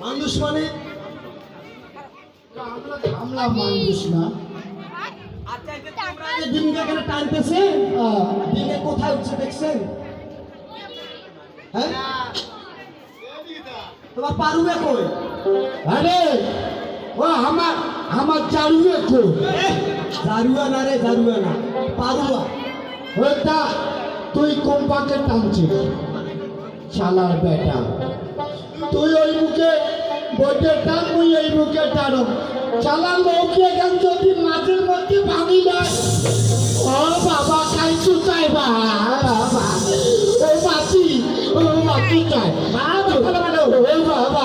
মানুষ মানে? আমরা মানুষ না। ডিমকে এখানে টানতেছে? ডিমে কোথায় উঠছে দেখছেন? হ্যাঁ? তোমার পারুবে কই? আরে ও আমার আমার তো এ, জারুয়া না রে জারুয়া না। পারুয়া। ওটা তুই কোম্পাকে টানছিস? শালার বেটা। তুই ওই মুখে বইটে টান মুই এই মুখে টানো শালার লোকে গান যদি মাঝের মধ্যে ভাঙি যায় ও বাবা খাইছু চাই বা বাবা ও মাছি ও মাছি চাই। ও বাবা।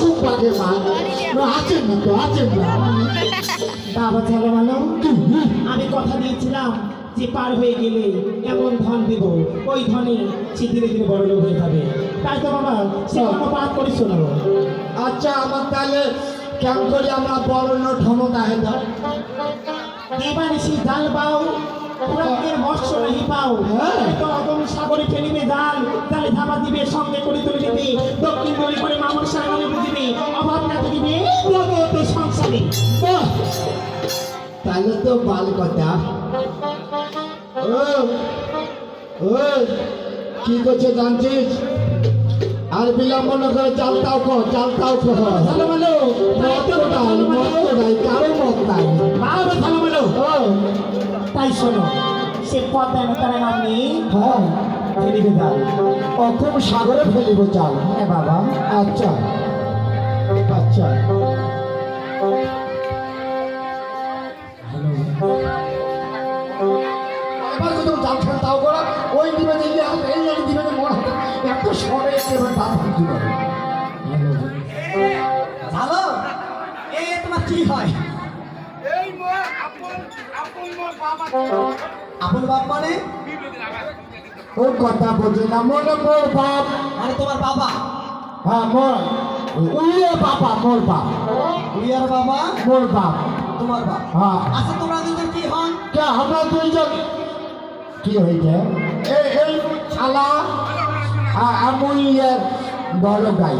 কোম্পাকে মা। আছেন না তো আছেন না বাবা চলো মানো আমি কথা দিয়েছিলাম যে পার হয়ে গেলে এমন ধন দেব। ওই ধনে সে ধীরে ধীরে বড় লোক হয়ে যাবে। তাই তো বাবা সে কোনো পাঠ করে শোনো আচ্ছা আমার তাহলে কেমন করে আমরা বড় ক্ষমতা হয়ে দাও দেবানিসি জাল পাও পুরাণের মৎস্য নাহি পাও। হ্যাঁ। তো সাগরে ফেলিবে জাল জালে ধাপা দিবে সঙ্গে করে তুলে দিবে তাহলে তো ভালো কথা ও ও কি করছে জানছিস? আর বিলম্ব না করে চালতাও কো চালতাও কো ভালো ভালো মত নাই মত নাই কারও মত নাই। বাবা ভালো ভালো তাই শোনো সে পদ্মায় তারা নামনি হ্যাঁ। ফেলিবে জাল। অক্ষম সাগরে ফেলিব চাল হ্যাঁ বাবা। আচ্ছা। আচ্ছা আপন আপন মোর বাবা আপন বাপ মানে? ওর কথা বোঝে না মনে মোর বাপ। মানে তোমার বাবা? হ্যাঁ মোর উইয়ে বাবা মোর বাপ। উড়িয়ার বাবা মোর বাপ। তোমার বাপ। হ্যাঁ। আচ্ছা তোমরা দুজন কি হন? কে আমরা দুইজন। কি হয়েছে এই এই শালা। আ- আমি এর বড় গাই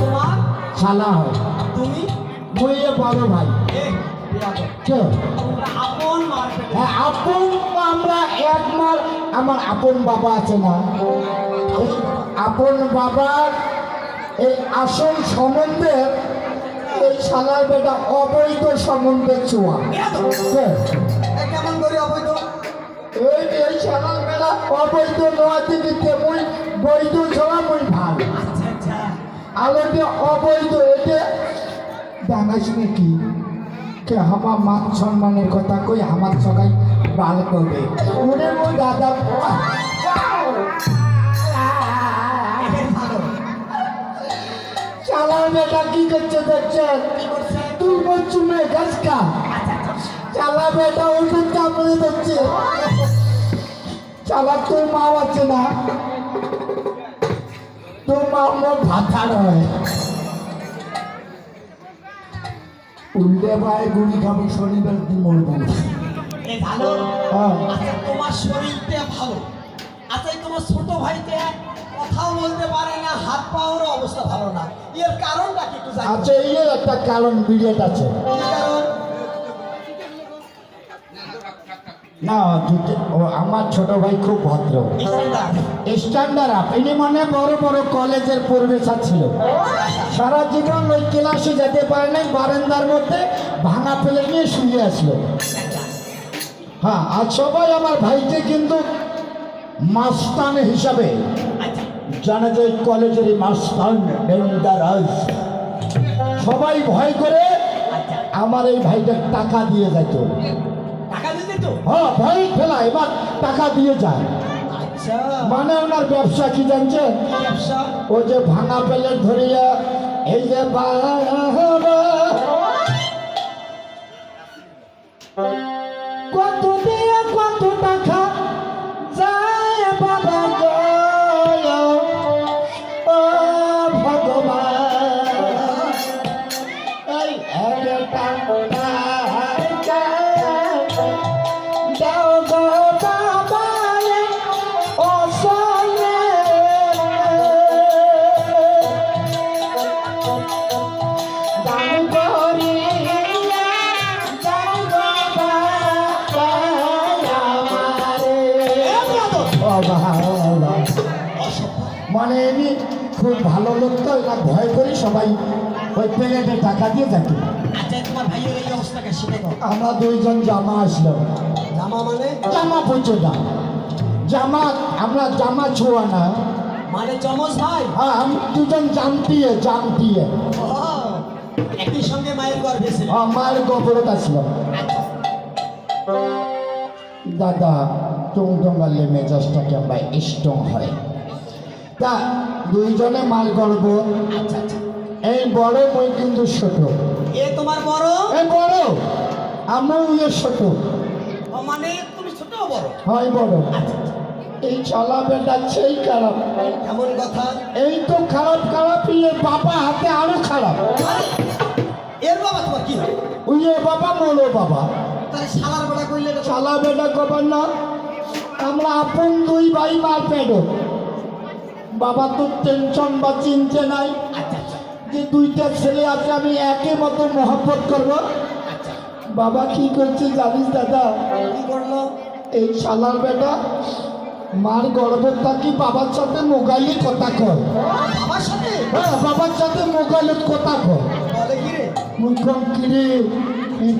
তোমার? শালা হয়। তুমি? মুই এর বড় ভাই। হ্যাঁ আপন আমরা এক মার আমার আপন বাবা আছে না? আপন বাবার এই আসল সম্বন্ধে এই শালার বেটা অবৈধ সম্বন্ধে ছোঁয়া? কেমন অবৈধ অবৈধ মুই বৈধ ছোঁয়া মুই ভালো। আলোকে অবৈধ, এতে জানাস নাকি? কে আমার মান সম্মানের কথা কই আমার সবাই বাল করবে। ওরে মো দাদা চালার বেটা, কি করছে দেখছেন কি তুই বলছু মে গাছকা চালা বেটা ওষুধ চাপড়ে দিচ্ছে চালা, তোর মা আছে না? তোর মা আমার ভাতার হয়। উল্টে পায়ে গুড়ি খাব শনিবার দিন মরবো ভালো। হ্যাঁ। আচ্ছা তোমার শরীরটা ভালো। আচ্ছা তোমার ছোট ভাইটা কথাও বলতে পারে না হাত পাওয়ার অবস্থা ভালো না। এর কারণটা কি আচ্ছা এই একটা কারণ বিরাট আছে। কারণ? না আমার ছোট ভাই খুব ভদ্র। স্ট্যান্ডার্ড আপ ইনি মানে বড় বড় কলেজের ছিল। সারা জীবন ওই ক্লাসে যেতে পারে নাই বারান্দার মধ্যে ভাঙা ফেলে নিয়ে শুয়ে আসলো। হ্যাঁ আর সবাই আমার ভাইকে কিন্তু মাস্তান হিসাবে জানা যায় কলেজের মাস্তান ডেঞ্জারাস সবাই ভয় করে আমার এই ভাইটা টাকা দিয়ে যেত টাকা হ্যাঁ ভয় ফেলা এবার টাকা দিয়ে যায়। মানে ওনার ব্যবসা কি জানছেন ব্যবসা। ও যে ভাঙা পেলে ধরিয়া এই যে বাবা কত দিয়ে কত টাকা যায় বাবা গো ও ভগবান এই একটা মানে এমনি খুব ভালো লোক তো এরা ভয় করি সবাই ওই প্লেটে টাকা দিয়ে থাকি আচ্ছা সেটা আমরা দুইজন জামা আসলো। জামা মানে? জামা পড়ছো না। জামা আমরা জামা ছোঁয়া না। মানে চমচ ভাই? হ্যাঁ আমি দুজন জামটিয়ে জামটিয়ে। একই সঙ্গে মায়ের গর্ভে ছিল। আমার গোবরত আসলো। দাদা টুং টুঙ্গালে মেজাজটাকে আমরা স্ট্রং হয়? তা দুইজনে মাল গর্ব আচ্ছা আচ্ছা। এই বড় মই কিন্তু ছোট। এ তোমার বড়? এই বড় আমার ইয়ে ছোট। মানে তুমি ছোট বড়? হয় বড়। এই চলা বেটা সেই খারাপ। এমন কথা? এই তো খারাপ খারাপ ইয়ে বাবা হাতে আরও খারাপ। এর বাবা তোমার কি হয়? উইয়ে বাবা মোলো বাবা। শালার করলে এটা চালা বেটা কবার না আমরা আপন দুই ভাই মার পেডো বাবা তো টেনশন বা চিনতে নাই। আচ্ছা আচ্ছা। যে দুইটা ছেলে আছে আমি একে মতো মহব্বত করব। আচ্ছা। বাবা কি করছে জানিস দাদা? কি করল? এই শালার বেটা মার গর্ভ থাকি বাবার সাথে মোবাইলে কথা কর বাবার সাথে? হ্যাঁ বাবার সাথে মোবাইলে কথা কর বলে কি রে? কিরে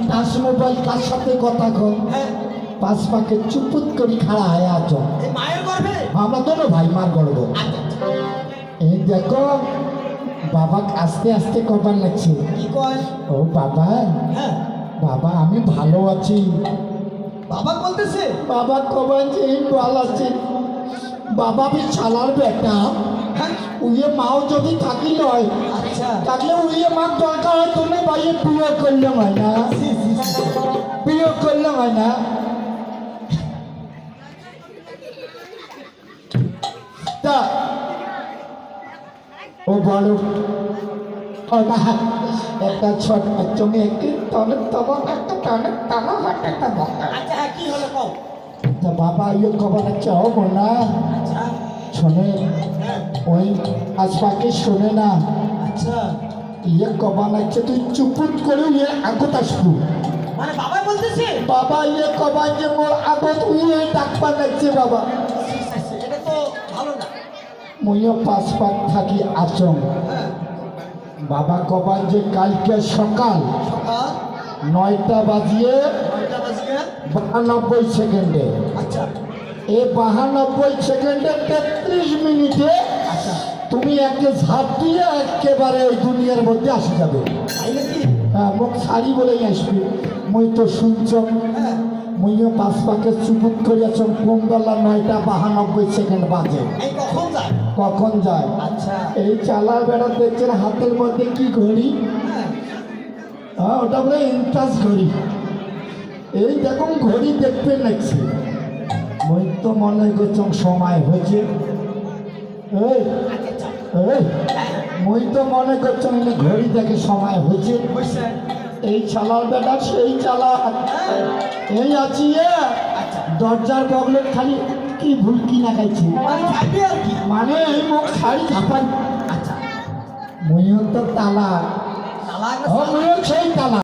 টাচ মোবাইল কার সাথে কথা হ্যাঁ। পাঁচ পাকে চুপুত করে খাড়া হয়ে আছো এই মায়ের গর্ভে? আমরা তো ভাই মার গর্ব আচ্ছা আচ্ছা। এই দেখো বাবা আস্তে আস্তে কবার লাগছে কি কয়? ও বাবা হ্যাঁ। বাবা আমি ভালো আছি। বাবা বলতেছে? বাবা কবার যে বল আছে। বাবা বি ছালার বেটা। উইয়ে মাও যদি থাকি লয়। আচ্ছা। থাকলে উইয়ে মার দরকার হয় তুমি ভাইয়ে বিয়ে করলে হয় না। বিয়ে করলে হয় না। তা। ও না একটা ছোট চোখে একটি তনের তবক একটা তনের টানা হাট একটা বকা আচ্ছা হ্যাঁ কি হলো কও? তা বাবা ইয়ে খবর আছে ও না আচ্ছা। শোনে। ওই আশপাকে শোনে না। আচ্ছা ইয়ে কবান আছে তুই চুপুট করে ইয়ে আগত আসব। মানে বাবা বলতেছে? বাবা ইয়ে কবান যে মোর আগত উইয়ে ডাকবা লাগছে বাবা। এটা তো ভালো না। মইও পাঁচ পাক থাকি আচম বাবা কবান যে কালকে সকাল নয়টা বাজিয়ে? বাহানব্বই সেকেন্ডে। আচ্ছা। এই বাহানব্বই সেকেন্ডে তেত্রিশ মিনিটে তুমি একে ঝাঁপ দিয়ে একেবারে ওই দুনিয়ার মধ্যে আসে যাবে। হ্যাঁ মোক শাড়ি বলেই আসবি। মুই তো শুনছ হ্যাঁ মুইও পাঁচ পাকে চুপুট করিয়াছ কোন বেলা নয়টা বাহানব্বই সেকেন্ড বাজে। কখন যায়? আচ্ছা। এই চালার বেড়া দেখছেন হাতের মধ্যে কি ঘড়ি? হ্যাঁ। হ্যাঁ ওটা বলে ইন্টাস ঘড়ি। এই দেখুন ঘড়ি দেখতে লাগছে। মুই তো মনে করছ সময় হয়েছে। এই মুই তো মনে করছ ঘড়ি দেখে সময় হয়েছে। এই চালার বেটা সেই চালা। এই আছি দরজার বগলে খালি কি ভুল কি না খাইছে মানে মানে এই মুখ শাড়ি ঝাপাই। আচ্ছা মুইও তো তালা। সেই তালা।